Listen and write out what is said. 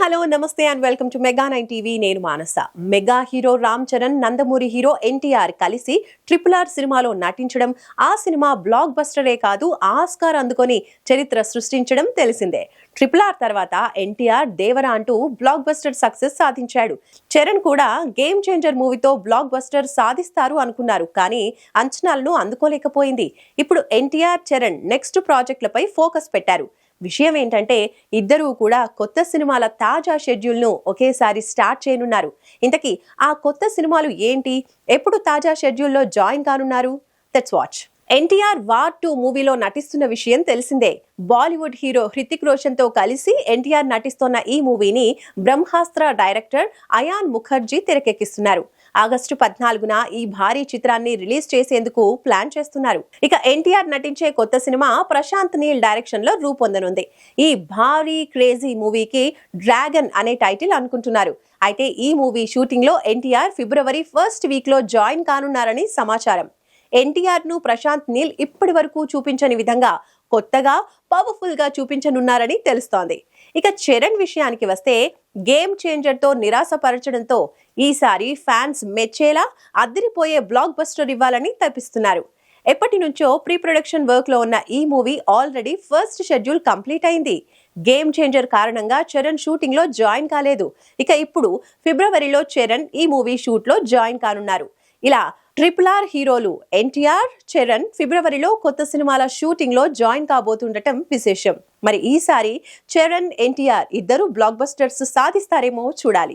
Hello నమస్తే and welcome to mega nine TV. నేను Manasa. Mega hero Ram Charan Nandamuri hero NTR కలిసి triple are సినిమాలో నటించడం ఆ సినిమా బ్లాక్ బస్టరే కాదు ఆస్కార్ అందుకొని చరిత్ర సృష్టించడం తెలిసిందే. ట్రిపుల్ ఆర్ తర్వాత ఎన్టీఆర్ దేవరా అంటూ బ్లాక్ బస్టర్ సక్సెస్ సాధించాడు. చరణ్ కూడా గేమ్ చేంజర్ మూవీతో బ్లాక్ బస్టర్ సాధిస్తారు అనుకున్నారు కానీ అంచనాలను అందుకోలేకపోయింది. ఇప్పుడు ఎన్టీఆర్ చరణ్ నెక్స్ట్ ప్రాజెక్టులపై ఫోకస్ పెట్టారు. విషయం ఏంటంటే ఇద్దరూ కూడా కొత్త సినిమాల తాజా షెడ్యూల్ను ఒకేసారి స్టార్ట్ చేయనున్నారు. ఇంతకీ ఆ కొత్త సినిమాలు ఏంటి? ఎప్పుడు తాజా షెడ్యూల్లో జాయిన్ కానున్నారు? That's watch NTR war two మూవీలో నటిస్తున్న విషయం తెలిసిందే. బాలీవుడ్ హీరో హృతిక్ రోషన్తో కలిసి ఎన్టీఆర్ నటిస్తున్న ఈ మూవీని బ్రహ్మాస్త్ర డైరెక్టర్ అయాన్ ముఖర్జీ తెరకెక్కిస్తున్నారు. ఆగస్టు పద్నాలుగున ఈ భారీ చిత్రాన్ని రిలీజ్ చేసేందుకు ప్లాన్ చేస్తున్నారు. ఇక ఎన్టీఆర్ నటించే కొత్త సినిమా ప్రశాంత్ నీల్ డైరెక్షన్లో రూపొందనుంది. ఈ భారీ క్రేజీ మూవీకి డ్రాగన్ అనే టైటిల్ అనుకుంటున్నారు. అయితే ఈ మూవీ షూటింగ్లో ఎన్టీఆర్ ఫిబ్రవరి ఫస్ట్ వీక్లో జాయిన్ కానున్నారని సమాచారం. ఎన్టీఆర్ను ప్రశాంత్ నీల్ ఇప్పటి వరకు చూపించని విధంగా కొత్తగా పవర్ఫుల్గా చూపించనున్నారని తెలుస్తోంది. ఇక చరణ్ విషయానికి వస్తే గేమ్ చేంజర్తో నిరాశపరచడంతో ఈసారి ఫ్యాన్స్ మెచ్చేలా అద్దరిపోయే బ్లాక్ బస్టర్ ఇవ్వాలని తప్పిస్తున్నారు ఎప్పటి నుంచో ప్రీ ప్రొడక్షన్ వర్క్లో ఉన్న ఈ movie already first schedule complete అయింది. గేమ్ చేంజర్ కారణంగా చరణ్ షూటింగ్లో జాయిన్ కాలేదు. ఇక ఇప్పుడు ఫిబ్రవరిలో చరణ్ ఈ మూవీ షూట్లో జాయిన్ కానున్నారు. ఇలా ట్రిపుల్ ఆర్ హీరోలు ఎన్టీఆర్ చరణ్ ఫిబ్రవరిలో కొత్త సినిమాల షూటింగ్లో జాయిన్ కాబోతుండటం విశేషం. మరి ఈసారి చరణ్ ఎన్టీఆర్ ఇద్దరు బ్లాక్ బస్టర్స్ సాధిస్తారేమో చూడాలి.